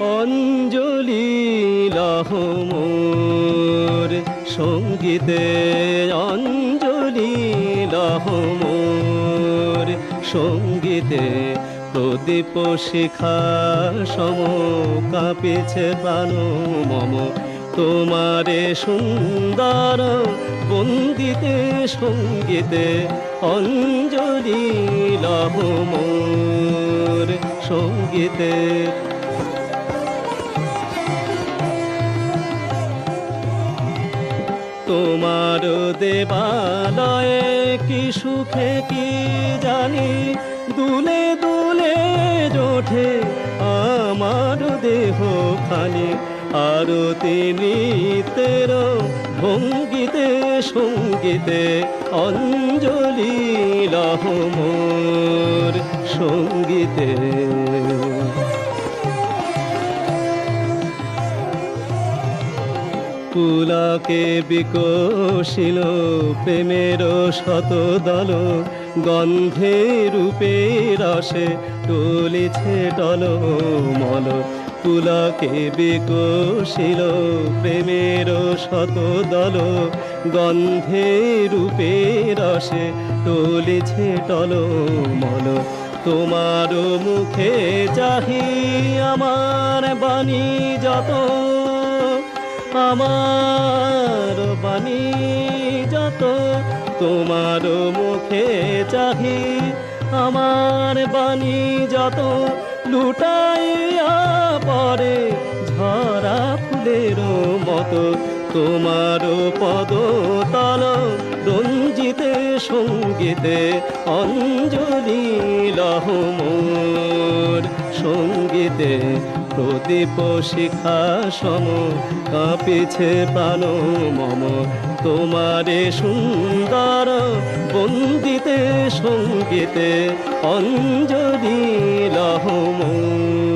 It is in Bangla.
অঞ্জলি লহমোর সঙ্গীতে অঞ্জলি লহমোর সঙ্গীতে প্রদীপ শিখা সম কাঁপেছে প্রাণ মম। তোমারে সুন্দর বন্দিতে সঙ্গীতে অঞ্জলি লহমোর সঙ্গীতে তোমার দেবালয়ে কি সুখে কি জানি? দুলে দুলে জোঠে আমার দেহ খানি। তিনি নৃত্যের ভঙ্গিতে, সঙ্গীতে অঞ্জলি লহমোর সঙ্গীতে। পুলাকে বিকশিল প্রেমের শতদল গন্ধে রূপে রসে টলিছে টল মল পুলাকে বিকশিল প্রেমের শতদল গন্ধে রূপে রসে টলিছে টল মল তোমার মুখে চাহি আমার বাণী যত আমার বাণী যত তোমার মুখে চাহি, আমার বাণী যত লুটাইয়া পরে ঝরা ফুলের মতো তোমার পদ তল রঞ্জিতে সঙ্গীতে অঞ্জলি লহমোর সঙ্গীতে প্রদীপ শিখা সম কাঁপিছে প্রাণ মম। তোমারে সুন্দর বন্দিতে সঙ্গীতে অঞ্জলি লহমোর